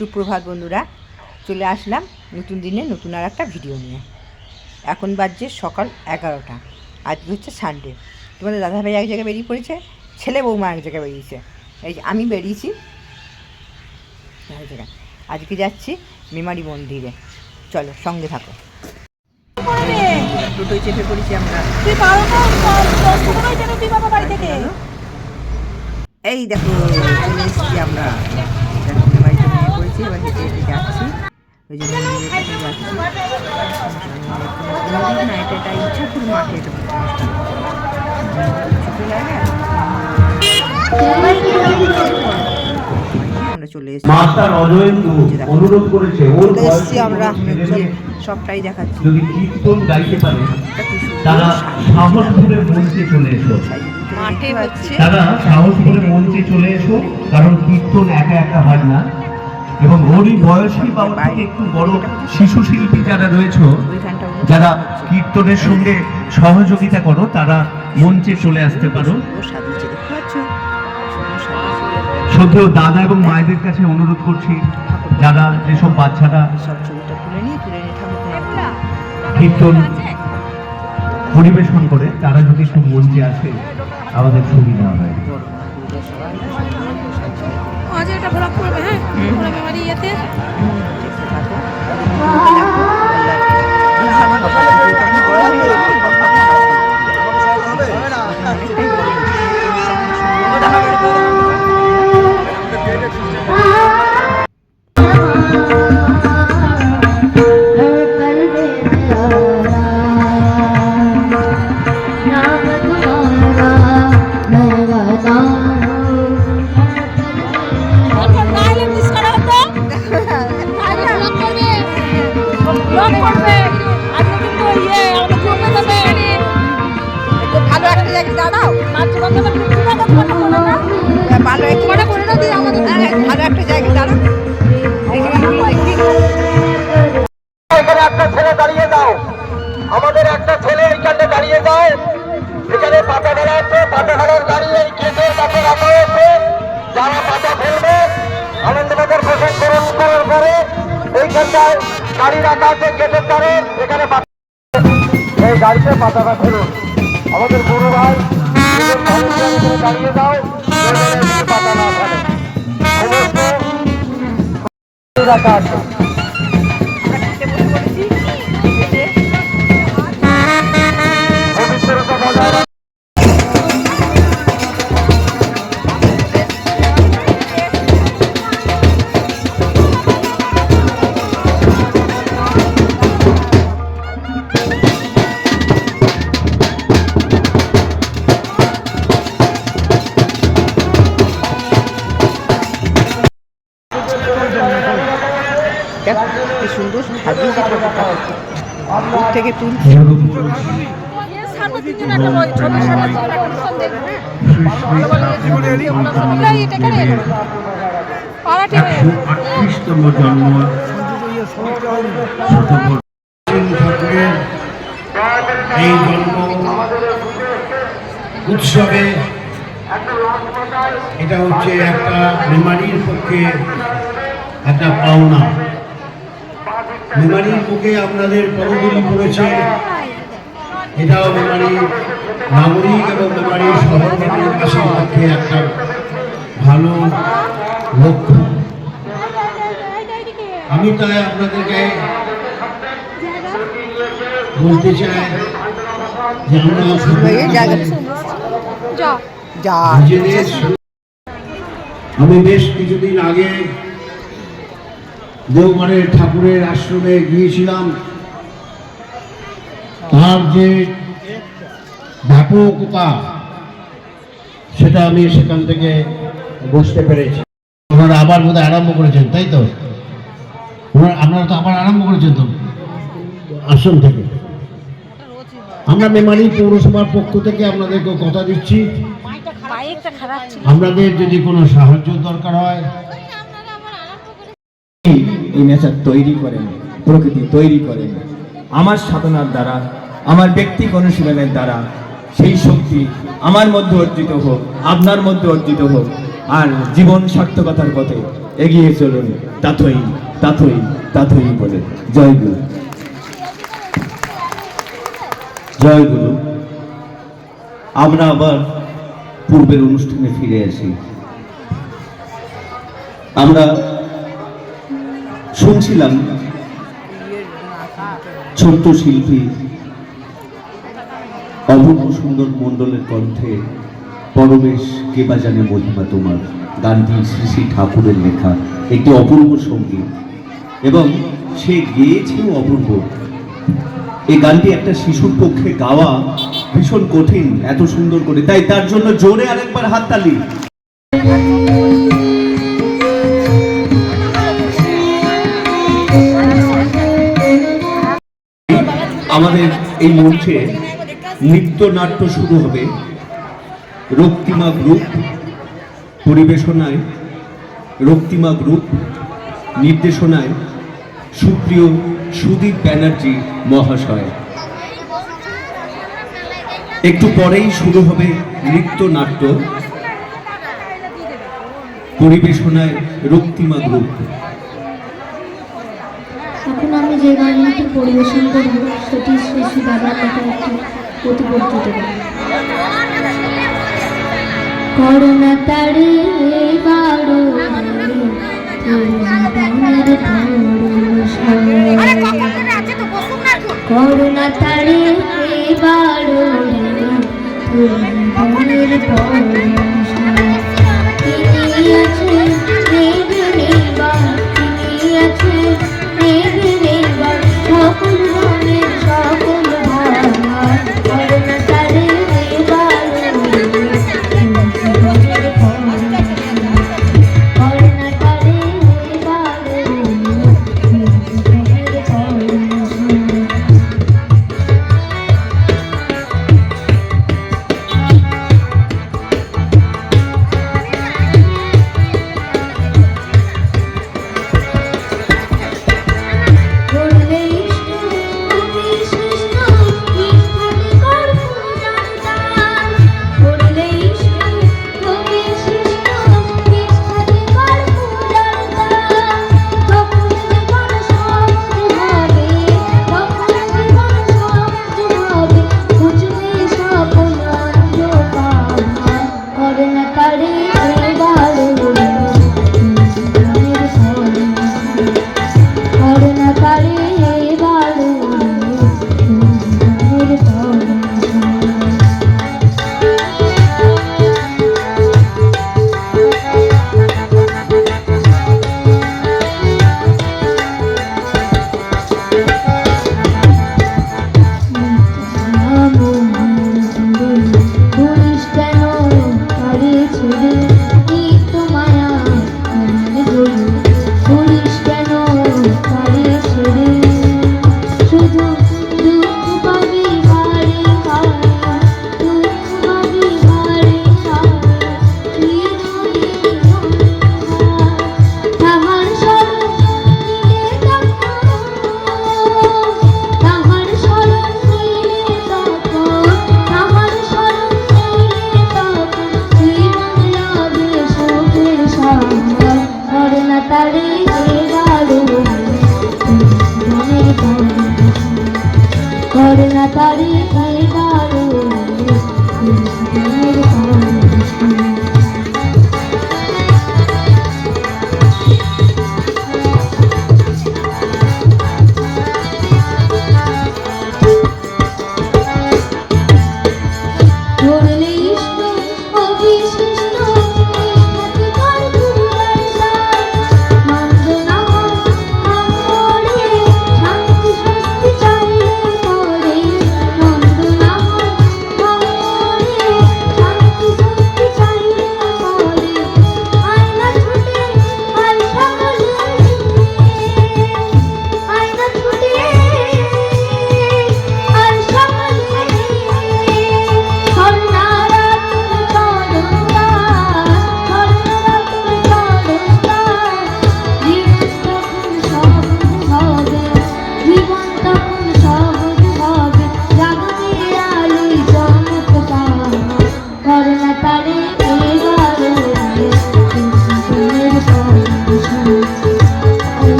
সুপ্রভাত বন্ধুরা চলে আসলাম নতুন দিনে নতুন আর একটা ভিডিও নিয়ে। এখন বাজছে সকাল এগারোটা আজকে হচ্ছে সানডে তোমাদের দাদাভাই এক জায়গায় বেরিয়ে পড়েছে ছেলে বৌমা এক জায়গায় বেরিয়েছে। এই যে আমি বেরিয়েছি এক জায়গায়। আজকে যাচ্ছি মেমারি মন্দিরে। চলো সঙ্গে থাকো। টোটোয় চেপে পড়েছি আমরা। তুই তুই বাবা বাড়ি থেকে? এই দেখো আমরা। পড়েছি এবার হেঁটে হেঁটে যাচ্ছি। ওই যে মন্দিরের কাছে যাচ্ছি। মন্দির না এটা একটা ইচ্ছাপুর মাঠে এটা ছোট আমরা চলে এসেছি। আমরা। সবটাই দেখাচ্ছি। যদি কীর্তন গাইতে পারে এটা কি সুন্দর তারা সাহস করে মঞ্চে চলে এসো। মাঠে হচ্ছে। তারা সাহস করে মঞ্চে চলে এসো কারণ কীর্তন একা একা হয় না। এবং ওরই বয়সী বা ওর থেকে একটু বড় শিশু শিল্পী যারা রয়েছে যারা কীর্তনের সঙ্গে সহযোগিতা করো তারা মঞ্চে চলে আসতে পারো। শ্রদ্ধেয় দাদা এবং মায়েদের কাছে অনুরোধ করছি যারা যেসব বাচ্চারা কীর্তন পরিবেশন করে তারা যদি একটু মঞ্চে আসে আমাদের সুবিধা হয়? মেমারি ইয়েতে नाम একশো জন্ম এই জন্ম উৎসবে এটা হচ্ছে একটা মেমারির পক্ষে একটা পাওনা। মেমারির পক্ষে আপনাদের পদগুলি করেছে এটাও মেমারির নাগরিক এবং মেমারির শহরবাসীর পক্ষে একটা ভালো লক্ষ্য। আমি তাই আপনাদেরকে বলতে চাই যে আমরা আমি বেশ কিছুদিন আগে দেওঘরের ঠাকুরের আশ্রমে গিয়েছিলাম। তার যে ব্যাপকতা, সেটা আমি সেখান থেকে বুঝতে পেরেছি। ওনারা আবার বোধহয় আরম্ভ করেছেন, তাই তো? আপনারা তো আবার আরম্ভ করেছেন তো? আসন থেকে আমরা মেমারি পৌরসভার পক্ষ থেকে আপনাদেরকে কথা দিচ্ছি। আপনাদের যদি কোনো সাহায্য দরকার হয়, এই নেচার তৈরি করেন, প্রকৃতি তৈরি করেন, আমার সাধনার দ্বারা আমার ব্যক্তিক অনুশীলনের দ্বারা সেই শক্তি আমার মধ্যে অর্জিত হোক, আপনার মধ্যে অর্জিত হোক, আর জীবন সার্থকতার পথে এগিয়ে চলুন। তাথই তাথই তাথই বলে। জয় গুরু। জয় গুরু। আমরা আবার পূর্বের অনুষ্ঠানে ফিরে আসি। আমরা শুনছিলাম ছোট্ট শিল্পী অপূর্ব সুন্দর মণ্ডলের কণ্ঠে পরমেশ কে বা জানে মহিমা তোমার? গানটি শ্রী শ্রী ঠাকুরের লেখা একটি অপূর্ব সংগীত। এবং সে গেয়েছেও অপূর্ব। এই গানটি একটা শিশুর পক্ষে গাওয়া ভীষণ কঠিন, এত সুন্দর করে। তাই তার জন্য জোরে আরেকবার হাততালি। আমাদের এই মঞ্চে নৃত্য নাট্য শুরু হবে রক্তিমা গ্রুপ পরিবেশনায়, রক্তিমা গ্রুপ নির্দেশনায় সুপ্রিয় সুদীপ ব্যানার্জি মহাশয়। একটু পরেই শুরু হবে নৃত্য নাট্য পরিবেশনায় রক্তিমা গ্রুপ। যে গানটি পরিবেশন করব সেটি শ্রী শ্রী বাবার লেখা একটি প্রতিপত্তি দেব করোনা তারে বারো করোনা তারে তিনি আছে তিনি আছে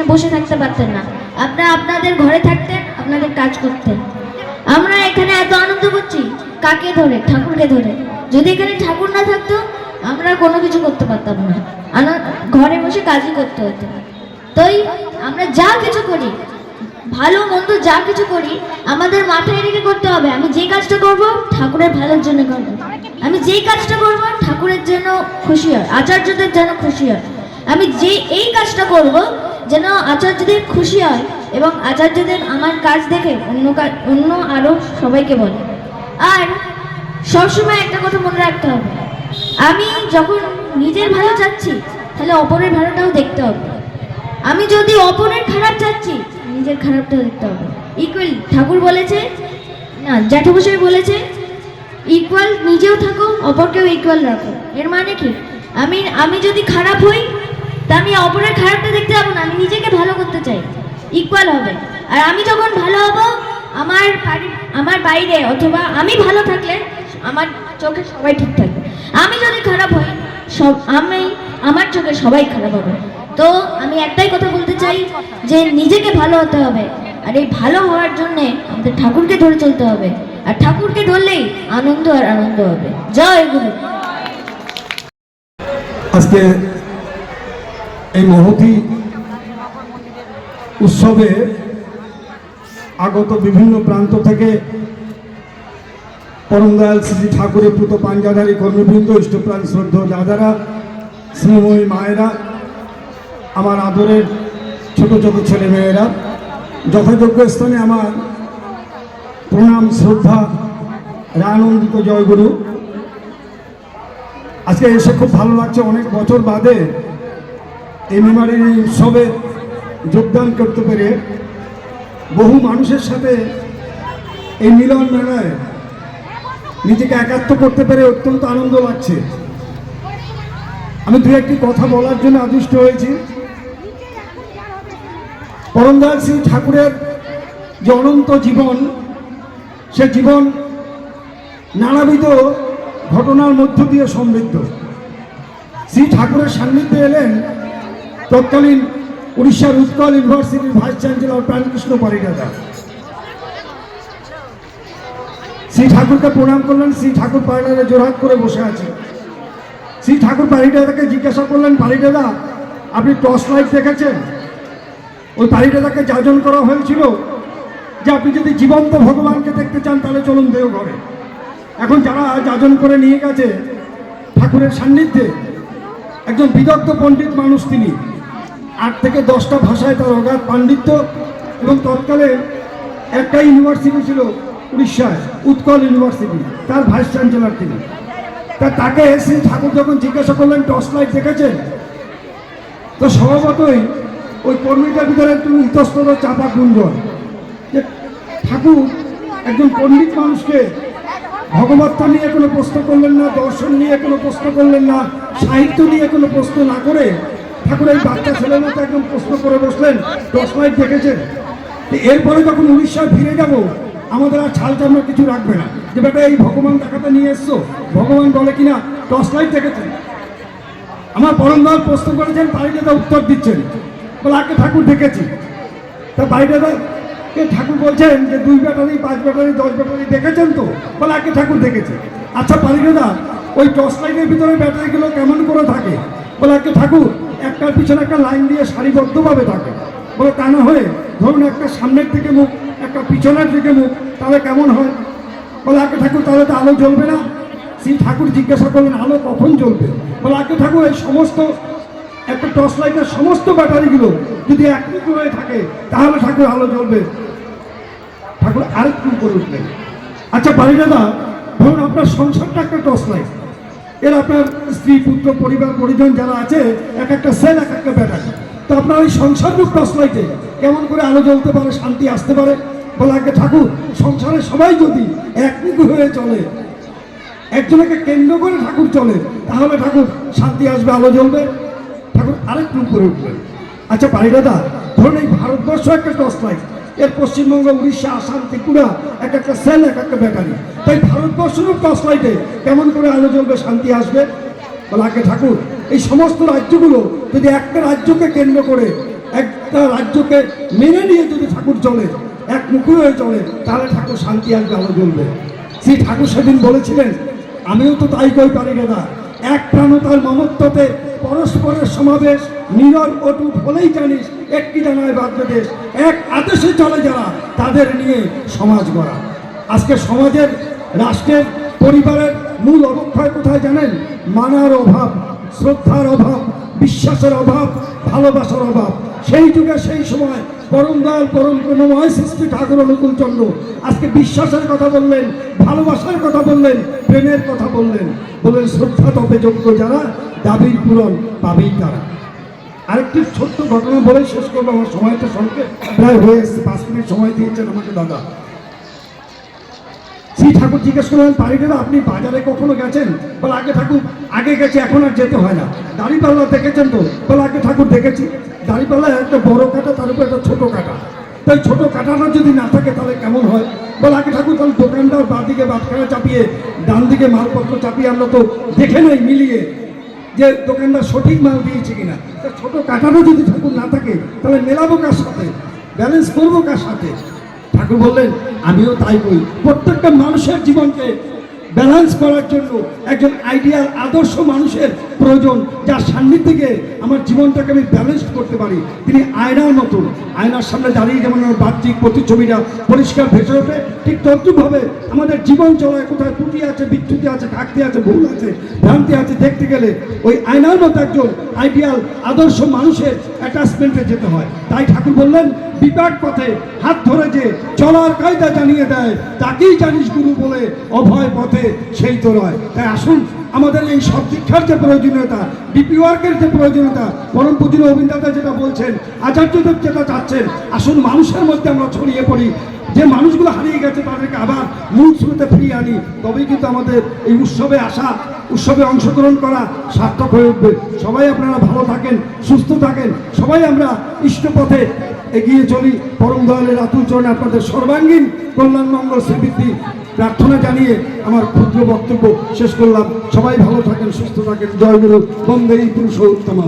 এখানে বসে থাকতে পারতেন না। আপনারা আপনাদের ঘরে থাকতেন, আপনাদের কাজ করতেন। আমরা এখানে এত আনন্দ করছি, কাকে ধরে, ঠাকুরকে ধরে? যদি এখানে ঠাকুর না থাকতো, আমরা কোনো কিছু করতে পারতাম না। ঘরে বসে কাজই করতে হতো। তাই, আমরা যা কিছু করি, ভালো, মন্দ যা কিছু করি, আমাদের মাথায় রেখে করতে হবে। আমি যে কাজটা করব, ঠাকুরের ভালোর জন্য করব। আমি যেই কাজটা করব, ঠাকুরের জন্য খুশি হয় আচার্যদের যেন খুশি হয় আমি যে, এই কাজটা করব যেন আচার্যদের খুশি হয় এবং আচার্যদের আমার কাজ দেখে অন্য কাজ অন্য আরও সবাইকে বলে। আর সবসময় একটা কথা মনে রাখতে হবে। আমি যখন নিজের ভালো চাচ্ছি, তাহলে অপরের ভালোটাও দেখতে হবে। আমি যদি অপরের খারাপ চাচ্ছি, নিজের খারাপটা দেখতে হবে। ইকুয়াল ঠাকুর বলেছে, না, জ্যাঠামশাই বলেছে ইকুয়াল নিজেও থাকো, অপরকেও ইকুয়াল রাখো। এর মানে কি? আমি আমি যদি খারাপ হই তা আমি অপরের খারাপটা দেখতে যাব না, আমি নিজেকে ভালো করতে চাই। ইকুয়াল হবে। আর আমি যখন ভালো হব, আমার আমার বাইরে অথবা আমি ভালো থাকলে আমার চোখে সবাই ঠিক থাকবে আমি যদি খারাপ হই, সব, আমি, আমার চোখে সবাই খারাপ হবে। তো আমি একটাই কথা বলতে চাই যে নিজেকে ভালো হতে হবে। আর এই ভালো হওয়ার জন্যে আমাদের ঠাকুরকে ধরে চলতে হবে। আর ঠাকুরকে ধরলেই আনন্দ আর আনন্দ হবে। জয় গুরু। আজকে এই মহতি উৎসবে আগত বিভিন্ন প্রান্ত থেকে পরমদয়াল শ্রী ঠাকুরের পুত পাঞ্জাধারী কর্মবৃন্দ, ইষ্টপ্রাণ শ্রদ্ধ দাদারা, শ্রীময়ী মায়েরা, আমার আদরের ছোট ছোট ছেলে মেয়েরা যথাযোগ্য স্থানে আমার প্রণাম, শ্রদ্ধা, রানন্দিত জয়গুরু। আজকে এসে খুব ভালো লাগছে, অনেক বছর বাদে এই মেমারির এই উৎসবে যোগদান করতে পেরে বহু মানুষের সাথে এই মিলন মেলায় নিজেকে একাত্ম করতে পেরে অত্যন্ত আনন্দ লাগছে। আমি দু একটি কথা বলার জন্য আদিষ্ট হয়েছি। পরমদয়াল শ্রী ঠাকুরের যে অনন্ত জীবন, সে জীবন নানাবিধ ঘটনার মধ্য দিয়ে সমৃদ্ধ। শ্রী ঠাকুরের সান্নিধ্যে এলেন তৎকালীন উড়িষ্যার উৎকল ইউনিভার্সিটির ভাইস চ্যান্সেলর প্রাণকৃষ্ণ পরিদাদা শ্রী ঠাকুরকে প্রণাম করলেন, শ্রী ঠাকুর পার্লারে জোরহাত করে বসে আছে। শ্রী ঠাকুর পারিদাদাকে জিজ্ঞাসা করলেন পারিদাদা আপনি টর্চ লাইট দেখেছেন? ওই পারিদাদাকে যাজন করা হয়েছিল যে আপনি যদি জীবন্ত ভগবানকে দেখতে চান, তাহলে চলুন দেও ঘরে। এখন যারা যাজন করে নিয়ে গেছে ঠাকুরের সান্নিধ্যে, একজন বিদগ্ধ পণ্ডিত মানুষ তিনি। আট থেকে দশটা ভাষায় তার অগাধ পাণ্ডিত্য এবং তৎকালে একটা ইউনিভার্সিটি ছিল উড়িষ্যায় উৎকল ইউনিভার্সিটি, তার ভাইস চ্যান্সেলর তিনি। তা তাকে শ্রী ঠাকুর যখন জিজ্ঞাসা করলেন, টর্চ লাইট দেখেছেন? তো স্বভাবতই ওই কর্মীটার ভিতরে একটু ইতস্তত, চাপা গুঞ্জন যে ঠাকুর, একজন পণ্ডিত মানুষকে ভগবত্তা নিয়ে কোনো প্রশ্ন করলেন না, দর্শন নিয়ে কোনো প্রশ্ন করলেন না, সাহিত্য নিয়ে কোনো প্রশ্ন না করে ঠাকুর এই বাচ্চা ছেলের মতো একদম প্রশ্ন করে বসলেন লাইট দেখেছেন? এরপরে যখন উড়িষ্যায় ফিরে যাব, আমাদের আর ছাল চামড়া কিছু রাখবে না। যে বেটা এই ভগবান দেখাতে নিয়ে এসছো? ভগবান বলে কিনা? লাইট দেখেছেন? আমার প্রশ্ন করেছেন পারিদাদা উত্তর দিচ্ছেন। বলে, আগে ঠাকুর দেখেছি। তা পারিদাদাকে ঠাকুর বলছেন যে দুই ব্যাটারি, পাঁচ ব্যাটারি, দশ ব্যাটারি দেখেছেন তো? বলে, আগে ঠাকুর দেখেছে। আচ্ছা পারিদাদা ওই টর্চ লাইটের ভিতরে ব্যাটারিগুলো কেমন করে থাকে? বলে একটা ঠাকুর, একটার পিছনে একটা লাইন দিয়ে সারিবদ্ধভাবে থাকে। বলে, তা না হয়ে, ধরুন একটা সামনের দিকে মুখ, একটা পিছনের দিকে মুখ, তাহলে কেমন হয়? বলে আগে ঠাকুর, তাহলে তো আলো জ্বলবে না? সেই ঠাকুর জিজ্ঞাসা করলেন, আলো কখন জ্বলবে? বলে আগে ঠাকুর, এই সমস্ত, একটা টর্চ লাইটের সমস্ত ব্যাটারিগুলো যদি একমিক হয়ে থাকে, তাহলে ঠাকুর আলো জ্বলবে। ঠাকুর আরেকটু করে উঠলেন। আচ্ছা বাড়ি দাদা ধরুন আপনার সংসারটা একটা টর্চ লাইট। এর আপনার স্ত্রী, পুত্র, পরিবার, পরিজন যারা আছে, এক একটা সেল এক একটা ব্যাটার তো আপনার ওই সংসার রূপ টর্চ কেমন করে আলো জ্বলতে পারে, শান্তি আসতে পারে? বলে আগে ঠাকুর, সংসারে সবাই যদি একমিক হয়ে চলে, একজনকে কেন্দ্র করে ঠাকুর চলে, তাহলে ঠাকুর শান্তি আসবে, আলো জ্বলবে। ঠাকুর আরেক আরেকটু করে উঠবে আচ্ছা পারি দাদা ধরুন এই ভারতবর্ষ একটা টর্চ লাইট এর পশ্চিমবঙ্গ, উড়িষ্যা, আসাম, ত্রিপুরা, এক একটা সেল এক একটা ব্যাটারি তাই ভারতবর্ষের টর্চ লাইটে কেমন করে আলো জ্বলবে, শান্তি আসবে? বলে, আগে ঠাকুর, এই সমস্ত রাজ্যগুলো যদি একটা রাজ্যকে কেন্দ্র করে, একটা রাজ্যকে মেনে নিয়ে যদি ঠাকুর চলে, এক মুখী হয়ে চলে, তাহলে ঠাকুর শান্তি আসবে, আলো জ্বলবে। শ্রী ঠাকুর সেদিন বলেছিলেন, আমিও তো তাই কই পারি না এক প্রাণতার মমত্বতে পরস্পরের সমাবেশ নীরব অটুট হলেই জানিস, একটি জানায় বাদ্যদেশ এক আদেশে চলে যারা, তাদের নিয়ে সমাজ গড়া। আজকে সমাজের, রাষ্ট্রের, পরিবারের মূল অবক্ষয় কোথায় জানেন? মানার অভাব, শ্রদ্ধার অভাব, বিশ্বাসের অভাব, ভালোবাসার অভাব। সেই যুগে, সেই সময় পরম দয়াল পরম প্রেমময় সৃষ্টি ঠাকুর অনুকূল চন্দ্র আজকে বিশ্বাসের কথা বললেন, ভালোবাসার কথা বললেন, প্রেমের কথা বললেন। বললেন, শ্রদ্ধা তবে যোগ্য যারা, দাবির পূরণ পাবেই তারা। আরেকটি ছোট্ট ঘটনা বলে শেষ করব। আমার সময়টা সঙ্গে প্রায় হয়ে এসছে। পাঁচ মিনিট সময় দিয়েছেন আমাকে দাদা। শ্রী ঠাকুর জিজ্ঞেস করলেন পারিদাদা আপনি বাজারে কখনো গেছেন? বলে, আগে ঠাকুর, আগে গেছে, এখন আর যেতে হয় না। দাড়িপাল্লা দেখেছেন তো? বলে, আগে ঠাকুর দেখেছি। দাড়িপাল্লা একটা বড় কাটা, তার উপর একটা ছোট কাটা। তাই ছোট কাটাটা যদি না থাকে, তাহলে কেমন হয়? বলে, আগে ঠাকুর, তাহলে দোকানদার বাঁ দিকে বাটখানা চাপিয়ে ডান দিকে মালপত্র চাপিয়ে আমরা তো দেখে নেই, মিলিয়ে যে দোকানদার সঠিক মাল দিয়েছে কিনা, তা ছোট কাটারও যদি ঠাকুর না থাকে, তাহলে মেলাবো কার সাথে? ব্যালেন্স করব কার সাথে? ঠাকুর বললেন, আমিও তাই বলি প্রত্যেকটা মানুষের জীবনকে ব্যালেন্স করার জন্য একজন আইডিয়াল আদর্শ মানুষের প্রয়োজন, যার সান্নিধ্যে আমার জীবনটাকে আমি ব্যালেন্স করতে পারি। তিনি আয়নার মতন, আয়নার সামনে দাঁড়িয়ে যেমন আমার বাহ্যিক প্রতিচ্ছবিটা পরিষ্কার ভেসে ওঠে, ঠিক তদ্রুপভাবে আমাদের জীবন চলায় কোথায় ত্রুটি আছে, বিচ্যুতি আছে, ঘাটতি আছে, ভুল আছে, ভ্রান্তি আছে, দেখতে গেলে ওই আয়নার মতো একজন আইডিয়াল আদর্শ মানুষের অ্যাটাচমেন্টে যেতে হয়। তাই ঠাকুর বললেন, বিপাক পথে হাত ধরে যে চলার কায়দা জানিয়ে দেয়, তাকেই জানিস গুরু বলে অভয় পথে। সেই তো রয় তাই আসুন, আমাদের এই সব শিক্ষার যে প্রয়োজনীয়তা ডিপি ওয়ার্কের যে প্রয়োজনীয়তা, পরম পুজুর অভিনেতা যেটা বলছেন আচার্যদেব যেটা চাচ্ছেন, আসুন মানুষের মধ্যে আমরা ছড়িয়ে পড়ি। যে মানুষগুলো হারিয়ে গেছে, তাদেরকে আবার মূল স্রোতে ফিরিয়ে আনি। তবেই কিন্তু আমাদের এই উৎসবে আসা, উৎসবে অংশগ্রহণ করা সার্থক হয়ে উঠবে। সবাই আপনারা ভালো থাকেন, সুস্থ থাকেন। সবাই আমরা ইষ্টপথে এগিয়ে চলি। পরম দয়ালের আতুল চরণে আপনাদের সর্বাঙ্গীন কল্যাণ মঙ্গল শ্রীবৃদ্ধি। প্রার্থনা জানিয়ে আমার ক্ষুদ্র বক্তব্য শেষ করলাম। সবাই ভালো থাকেন, সুস্থ থাকেন। জয় গুরু। বন্দেই পুরুষ উত্তম